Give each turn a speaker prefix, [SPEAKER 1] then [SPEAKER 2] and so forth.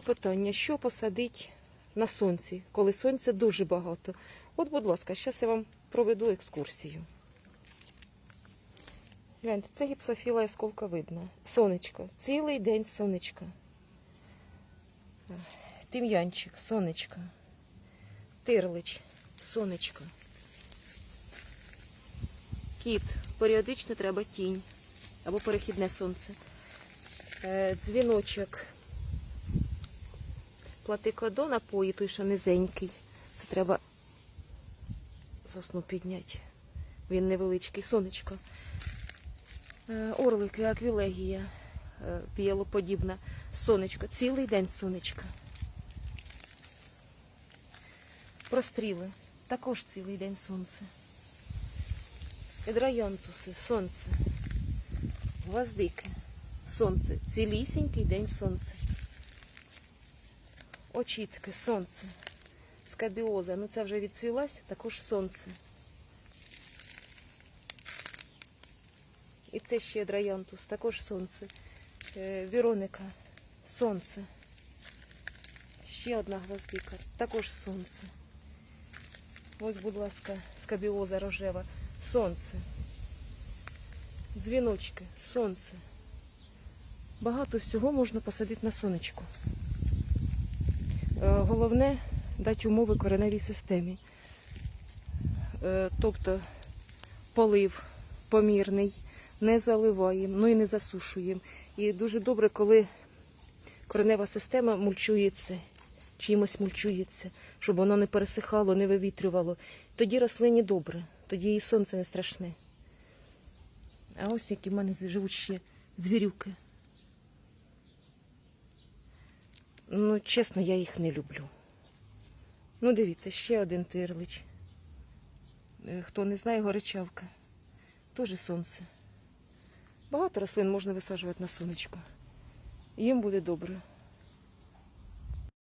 [SPEAKER 1] Питання, що посадить на сонці, коли сонця дуже багато. От, будь ласка, зараз я вам проведу екскурсію. Гляньте, це гіпсофіла видно. Сонечко. Цілий день сонечка. Тим'янчик, сонечко. Тирлич, сонечко. Кіт. Періодично треба тінь або перехідне сонце. Е, Дзвіночок. Платикладо напої, той, що низенький. Це треба сосну підняти. Він невеличкий, сонечко. Е, Орлики, аквілегія, е, пієлоподібна, сонечко. Цілий день сонечка. Простріли. Також цілий день сонце. Гідроянтуси, сонце. Гвоздики, сонце. Цілісінький день сонце. Очітки, сонце. Скабіоза, ну це вже відцвілась, також сонце. І це ще драянтус, також сонце. Е, Віроника, сонце. Ще одна гвоздика, також сонце. Ось, будь ласка, скабіоза рожева, сонце. Дзвіночки, сонце. Багато всього можна посадити на сонечку. Е, Головне дати умови кореневій системі. Е, Тобто полив помірний, не заливаємо, ну і не засушуємо. І дуже добре, коли коренева система мульчується, чимось мульчується, щоб воно не пересихало, не вивітрювало. Тоді рослині добре, тоді і сонце не страшне. А ось які в мене живуть ще звірюки. Ну, чесно, я їх не люблю. Ну, дивіться, ще один тирлич. Е, Хто не знає, горичавка. Теж сонце. Багато рослин можна висаджувати на сонечко. Їм буде добре.